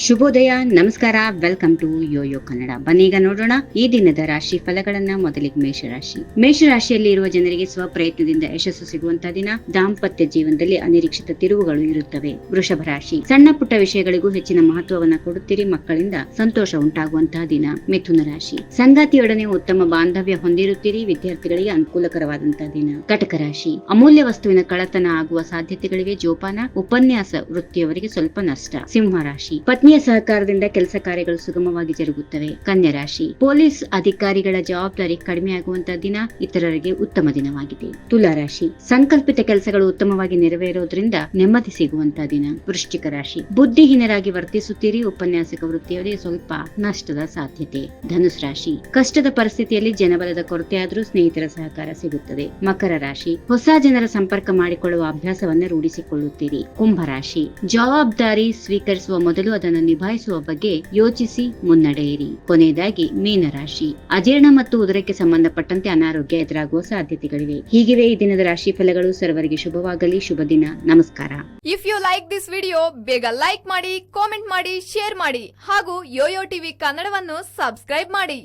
ಶುಭೋದಯ, ನಮಸ್ಕಾರ welcome to YoYo Kannada ಬನ್ನೀಗ ನೋಡೋಣ ಈ ದಿನದ ರಾಶಿ ಫಲಗಳನ್ನ, ಮೊದಲಿಗೆ ಮೇಷರಾಶಿ. ಮೇಷರಾಶಿಯಲ್ಲಿ ಇರುವ ಜನರಿಗೆ ಸ್ವಪ್ರಯತ್ನದಿಂದ ಯಶಸ್ಸು ಸಿಗುವಂತಹ ದಿನ, ದಾಂಪತ್ಯ ಜೀವನದಲ್ಲಿ ಅನಿರೀಕ್ಷಿತ ತಿರುವುಗಳು ಇರುತ್ತವೆ. ವೃಷಭ ರಾಶಿ, ಸಣ್ಣ ಪುಟ್ಟ ವಿಷಯಗಳಿಗೂ ಹೆಚ್ಚಿನ ಮಹತ್ವವನ್ನ ಕೊಡುತ್ತೀರಿ, ಮಕ್ಕಳಿಂದ ಸಂತೋಷ ಉಂಟಾಗುವಂತಹ ದಿನ. ಮಿಥುನ ರಾಶಿ, ಸಂಗಾತಿಯೊಡನೆ ಉತ್ತಮ ಬಾಂಧವ್ಯ ಹೊಂದಿರುತ್ತೀರಿ, ವಿದ್ಯಾರ್ಥಿಗಳಿಗೆ ಅನುಕೂಲಕರವಾದಂತಹ ದಿನ. ಕಟಕ ರಾಶಿ, ಅಮೂಲ್ಯ ವಸ್ತುವಿನ ಕಳತನ ಆಗುವ ಸಾಧ್ಯತೆಗಳಿವೆ. ಜೋಪಾನ, ಉಪನ್ಯಾಸ ವೃತ್ತಿಯವರಿಗೆ ಸ್ವಲ್ಪ ನಷ್ಟ. ಸಿಂಹ ರಾಶಿ ಪತ್ನಿಯ ಸಹಕಾರದಿಂದ ಕೆಲಸ ಕಾರ್ಯಗಳು ಸುಗಮವಾಗಿ ಜರುಗುತ್ತವೆ. ಕನ್ಯಾ ರಾಶಿ. ಪೊಲೀಸ್ ಅಧಿಕಾರಿಗಳ ಜವಾಬ್ದಾರಿ ಕಡಿಮೆಯಾಗುವಂತಹ ದಿನ ಇತರರಿಗೆ ಉತ್ತಮ ದಿನವಾಗಿದೆ. ತುಲಾ ರಾಶಿ. ಸಂಕಲ್ಪಿತ ಕೆಲಸಗಳು ಉತ್ತಮವಾಗಿ ನೆರವೇರೋದ್ರಿಂದ ನೆಮ್ಮದಿ ಸಿಗುವಂತಹ ದಿನ. ವೃಶ್ಚಿಕ ರಾಶಿ. ಬುದ್ಧಿಹೀನರಾಗಿ ವರ್ತಿಸುತ್ತೀರಿ, ಉಪನ್ಯಾಸಕ ವೃತ್ತಿಯವರಿಗೆ ಸ್ವಲ್ಪ ನಷ್ಟದ ಸಾಧ್ಯತೆ. ಧನುಸ್ ರಾಶಿ. ಕಷ್ಟದ ಪರಿಸ್ಥಿತಿಯಲ್ಲಿ ಜನಬಲದ ಕೊರತೆಯಾದರೂ ಸ್ನೇಹಿತರ ಸಹಕಾರ ಸಿಗುತ್ತದೆ. ಮಕರ ರಾಶಿ. ಹೊಸ ಜನರ ಸಂಪರ್ಕ ಮಾಡಿಕೊಳ್ಳುವ ಅಭ್ಯಾಸವನ್ನ ರೂಢಿಸಿಕೊಳ್ಳುತ್ತೀರಿ. ಕುಂಭ ರಾಶಿ. ಜವಾಬ್ದಾರಿ ಸ್ವೀಕರಿಸುವ ಮೊದಲು ಅದನ್ನು ನಿಭಾಯಿಸುವ ಬಗ್ಗೆ ಯೋಚಿಸಿ ಮುನ್ನಡೆಯಿರಿ. ಕೊನೆಯದಾಗಿ, ಮೀನರಾಶಿ. ಅಜೀರ್ಣ ಮತ್ತು ಉದರಕ್ಕೆ ಸಂಬಂಧಪಟ್ಟಂತೆ ಅನಾರೋಗ್ಯ ಎದುರಾಗುವ ಸಾಧ್ಯತೆಗಳಿವೆ. ಹೀಗಿವೆ ಈ ದಿನದ ರಾಶಿ ಫಲಗಳು. ಸರ್ವರಿಗೆ ಶುಭವಾಗಲಿ, ಶುಭ ದಿನ. ನಮಸ್ಕಾರ. If you like this video ಬೇಗ ಲೈಕ್ ಮಾಡಿ ಕಾಮೆಂಟ್ ಮಾಡಿ ಶೇರ್ ಮಾಡಿ ಹಾಗೂ ಯೋಯೋ ಟಿವಿ ಕನ್ನಡವನ್ನು ಸಬ್ಸ್ಕ್ರೈಬ್ ಮಾಡಿ.